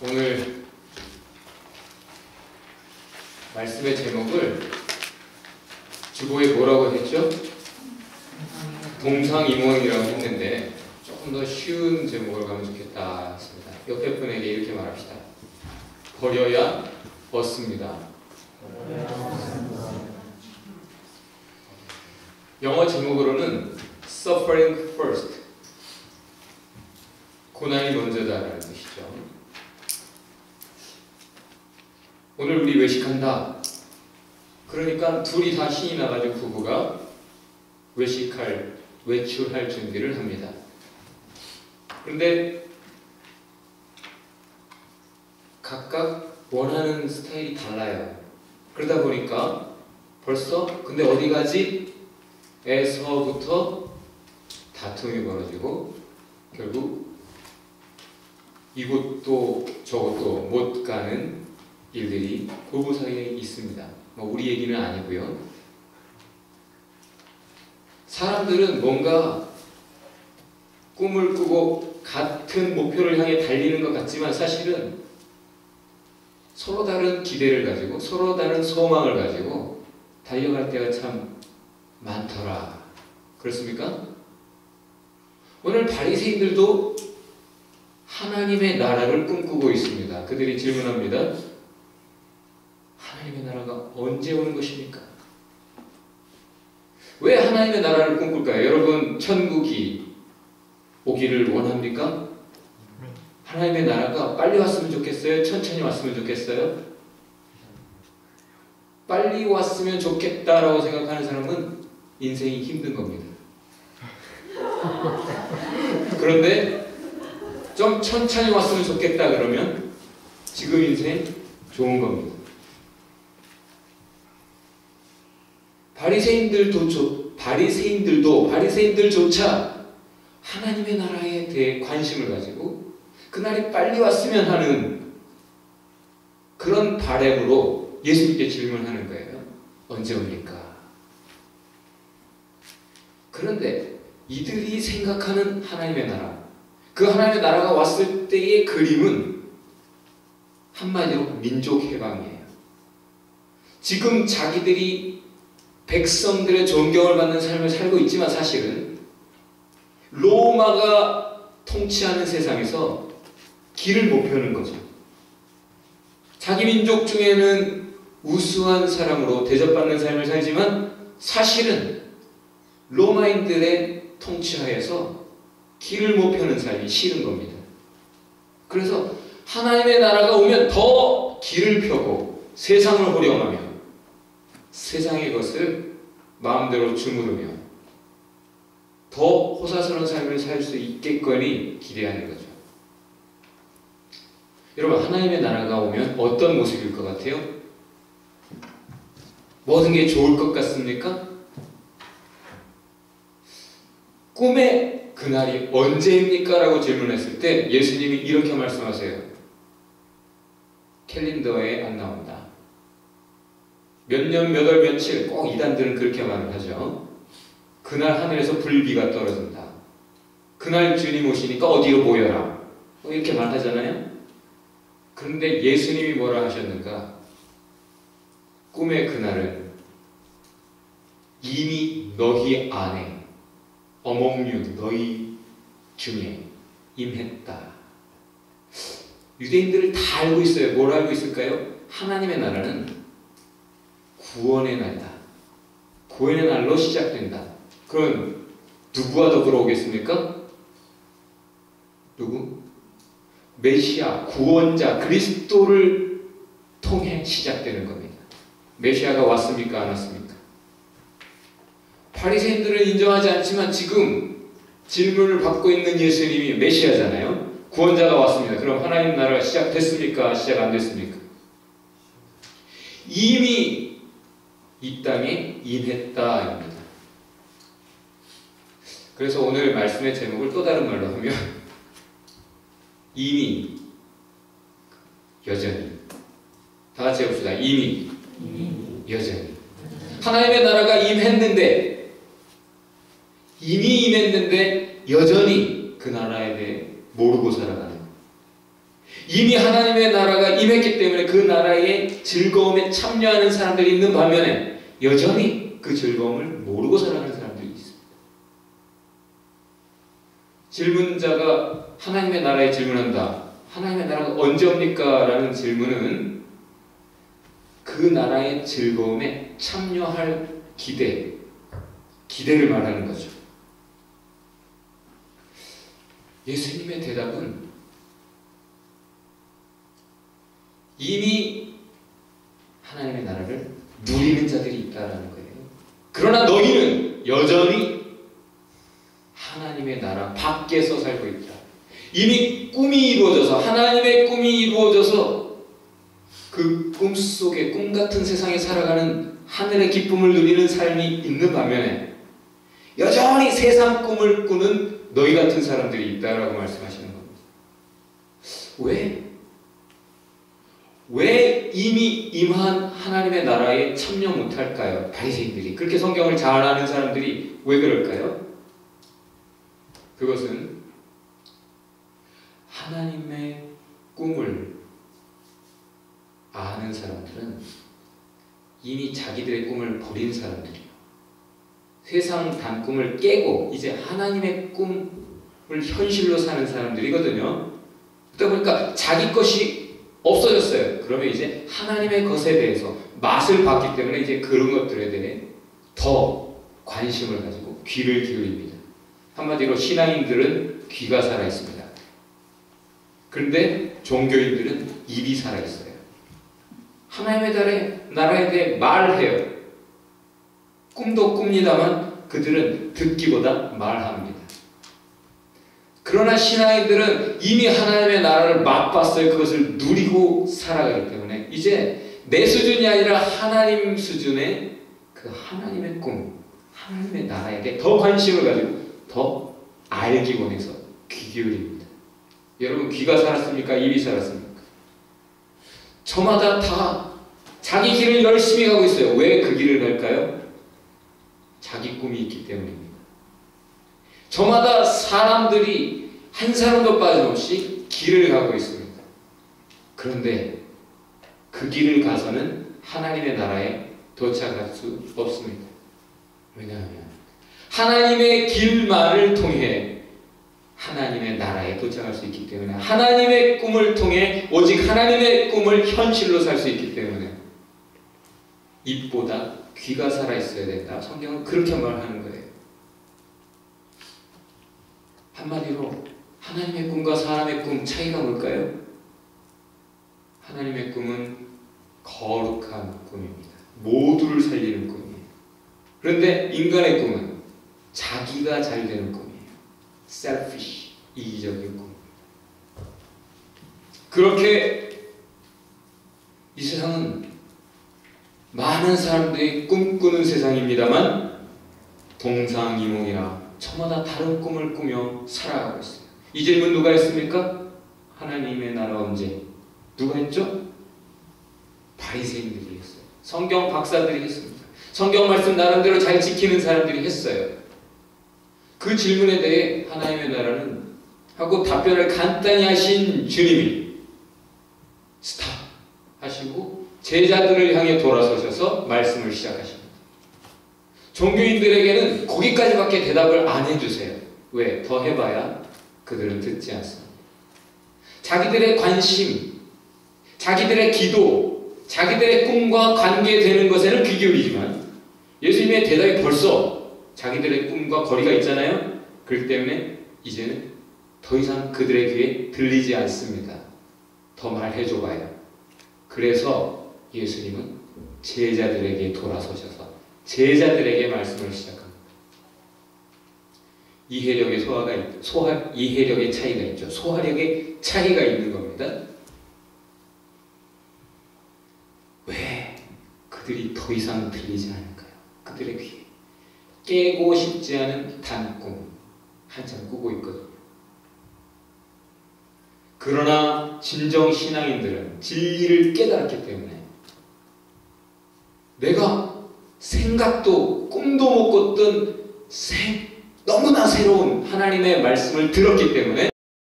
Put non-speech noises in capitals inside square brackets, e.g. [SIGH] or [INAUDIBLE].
오늘 말씀의 제목을 주보에 뭐라고 했죠? 동상이몽이라고 했는데 조금 더 쉬운 제목을 가면 좋겠다 했습니다. 옆에 분에게 이렇게 말합시다. 버려야 얻습니다. 영어 제목으로는 suffering first 고난이 먼저다라는 뜻이죠. 오늘 우리 외식한다. 그러니까 둘이 다 신이 나가지고 부부가 외식할 외출할 준비를 합니다. 그런데 각각 원하는 스타일이 달라요. 그러다 보니까 벌써 근데 어디 가지? 에서부터 다툼이 벌어지고 결국 이곳도 저곳도 못 가는 일들이 사이에 있습니다. 뭐 우리 얘기는 아니고요. 사람들은 뭔가 꿈을 꾸고 같은 목표를 향해 달리는 것 같지만 사실은 서로 다른 기대를 가지고 서로 다른 소망을 가지고 달려갈 때가 참 많더라. 그렇습니까? 오늘 바리새인들도 하나님의 나라를 꿈꾸고 있습니다. 그들이 질문합니다. 하나님의 나라가 언제 오는 것입니까? 왜 하나님의 나라를 꿈꿀까요? 여러분, 천국이 오기를 원합니까? 하나님의 나라가 빨리 왔으면 좋겠어요? 천천히 왔으면 좋겠어요? 빨리 왔으면 좋겠다라고 생각하는 사람은 인생이 힘든 겁니다. 그런데 좀 천천히 왔으면 좋겠다 그러면 지금 인생 좋은 겁니다. 바리새인들도 조, 바리새인들도 바리새인들조차 하나님의 나라에 대해 관심을 가지고 그날이 빨리 왔으면 하는 그런 바램으로 예수님께 질문하는 거예요. 언제 옵니까? 그런데 이들이 생각하는 하나님의 나라, 그 하나님의 나라가 왔을 때의 그림은 한마디로 민족 해방이에요. 지금 자기들이 백성들의 존경을 받는 삶을 살고 있지만 사실은 로마가 통치하는 세상에서 길을 못 펴는 거죠. 자기 민족 중에는 우수한 사람으로 대접받는 삶을 살지만 사실은 로마인들의 통치하에서 길을 못 펴는 삶이 싫은 겁니다. 그래서 하나님의 나라가 오면 더 길을 펴고 세상을 호령하며 세상의 것을 마음대로 주무르며 더 호사스러운 삶을 살 수 있겠거니 기대하는 거죠. 여러분 하나님의 나라가 오면 어떤 모습일 것 같아요? 모든 게 좋을 것 같습니까? 꿈의 그날이 언제입니까? 라고 질문했을 때 예수님이 이렇게 말씀하세요. 캘린더에 안 나온다. 몇 년, 몇 월, 며칠 꼭 이단들은 그렇게 말을 하죠. 그날 하늘에서 불비가 떨어진다. 그날 주님 오시니까 어디로 모여라. 뭐 이렇게 말하잖아요. 그런데 예수님이 뭐라 하셨는가? 꿈의 그날은 이미 너희 안에 어몽류 너희 중에 임했다. 유대인들을 다 알고 있어요. 뭘 알고 있을까요? 하나님의 나라는 구원의 날이다. 구원의 날로 시작된다. 그럼 누구와 더불어 오겠습니까? 누구? 메시아, 구원자, 그리스도를 통해 시작되는 겁니다. 메시아가 왔습니까? 안 왔습니까? 바리새인들은 인정하지 않지만 지금 질문을 받고 있는 예수님이 메시아잖아요. 구원자가 왔습니다. 그럼 하나님 나라가 시작됐습니까? 시작 안 됐습니까? 이미 이 땅에 임했다입니다. 그래서 오늘 말씀의 제목을 또 다른 말로 하면 [LAUGHS] 이미 여전히 다 같이 해봅시다. 이미 여전히 하나님의 나라가 임했는데 이미 임했는데 여전히 그 나라에 대해 모르고 살아가는 이미 하나님의 나라가 임했기 때문에 그 나라의 즐거움에 참여하는 사람들이 있는 반면에 여전히 그 즐거움을 모르고 살아가는 사람들이 있습니다. 질문자가 하나님의 나라에 질문한다. 하나님의 나라가 언제 옵니까? 라는 질문은 그 나라의 즐거움에 참여할 기대, 기대를 말하는 거죠. 예수님의 대답은 이미 하나님의 나라를 누리는 자들이 있다라는 거예요. 그러나 너희는 여전히 하나님의 나라 밖에서 살고 있다. 이미 꿈이 이루어져서 하나님의 꿈이 이루어져서 그 꿈 속에 꿈 같은 세상에 살아가는 하늘의 기쁨을 누리는 삶이 있는 반면에 여전히 세상 꿈을 꾸는 너희 같은 사람들이 있다라고 말씀하시는 겁니다. 왜? 왜 이미 임한 하나님의 나라에 참여 못할까요? 바리새인들이 그렇게 성경을 잘 아는 사람들이 왜 그럴까요? 그것은 하나님의 꿈을 아는 사람들은 이미 자기들의 꿈을 버린 사람들이에요. 세상 단 꿈을 깨고 이제 하나님의 꿈을 현실로 사는 사람들이거든요. 그러다 보니까 자기 것이 없어졌어요. 그러면 이제 하나님의 것에 대해서 맛을 봤기 때문에 이제 그런 것들에 대해 더 관심을 가지고 귀를 기울입니다. 한마디로 신앙인들은 귀가 살아 있습니다. 그런데 종교인들은 입이 살아 있어요. 하나님의 나라에 대해 말해요. 꿈도 꿉니다만 그들은 듣기보다 말합니다. 그러나 신앙인들은 이미 하나님의 나라를 맛봤어요. 그것을 누리고 살아가기 때문에 이제 내 수준이 아니라 하나님 수준의 그 하나님의 꿈, 하나님의 나라에 대해 더 관심을 가지고 더 알기 원해서 귀 기울입니다. 여러분 귀가 살았습니까? 입이 살았습니까? 저마다 다 자기 길을 열심히 가고 있어요. 왜 그 길을 갈까요? 자기 꿈이 있기 때문입니다. 저마다 사람들이 한 사람도 빠짐없이 길을 가고 있습니다. 그런데 그 길을 가서는 하나님의 나라에 도착할 수 없습니다. 왜냐하면 하나님의 길만을 통해 하나님의 나라에 도착할 수 있기 때문에 하나님의 꿈을 통해 오직 하나님의 꿈을 현실로 살 수 있기 때문에 입보다 귀가 살아 있어야 된다. 성경은 그렇게 말하는 거예요. 한마디로 하나님의 꿈과 사람의 꿈 차이가 뭘까요? 하나님의 꿈은 거룩한 꿈입니다. 모두를 살리는 꿈이에요. 그런데 인간의 꿈은 자기가 잘 되는 꿈이에요. selfish, 이기적인 꿈. 그렇게 이 세상은 많은 사람들이 꿈꾸는 세상입니다만 동상이몽이라 저마다 다른 꿈을 꾸며 살아가고 있어요. 이 질문 누가 했습니까? 하나님의 나라 언제? 누가 했죠? 바리새인들이 했어요. 성경 박사들이 했습니다. 성경 말씀 나름대로 잘 지키는 사람들이 했어요. 그 질문에 대해 하나님의 나라는 하고 답변을 간단히 하신 주님이 스탑 하시고 제자들을 향해 돌아서셔서 말씀을 시작하십니다. 종교인들에게는 거기까지밖에 대답을 안 해주세요. 왜? 더 해봐야 그들은 듣지 않습니다. 자기들의 관심, 자기들의 기도, 자기들의 꿈과 관계되는 것에는 귀 기울이지만 예수님의 대답이 벌써 자기들의 꿈과 거리가 있잖아요. 그렇기 때문에 이제는 더 이상 그들의 귀에 들리지 않습니다. 더 말해줘봐요. 그래서 예수님은 제자들에게 돌아서셔서 제자들에게 말씀을 시작합니다. 이해력의 소화가 있, 소화 이해력의 차이가 있죠. 소화력의 차이가 있는 겁니다. 왜 그들이 더 이상 들리지 않을까요? 그들의 귀에 깨고 싶지 않은 단꿈 한참 꾸고 있거든요. 그러나 진정 신앙인들은 진리를 깨달았기 때문에 내가 생각도 꿈도 못 꿨던 새, 너무나 새로운 하나님의 말씀을 들었기 때문에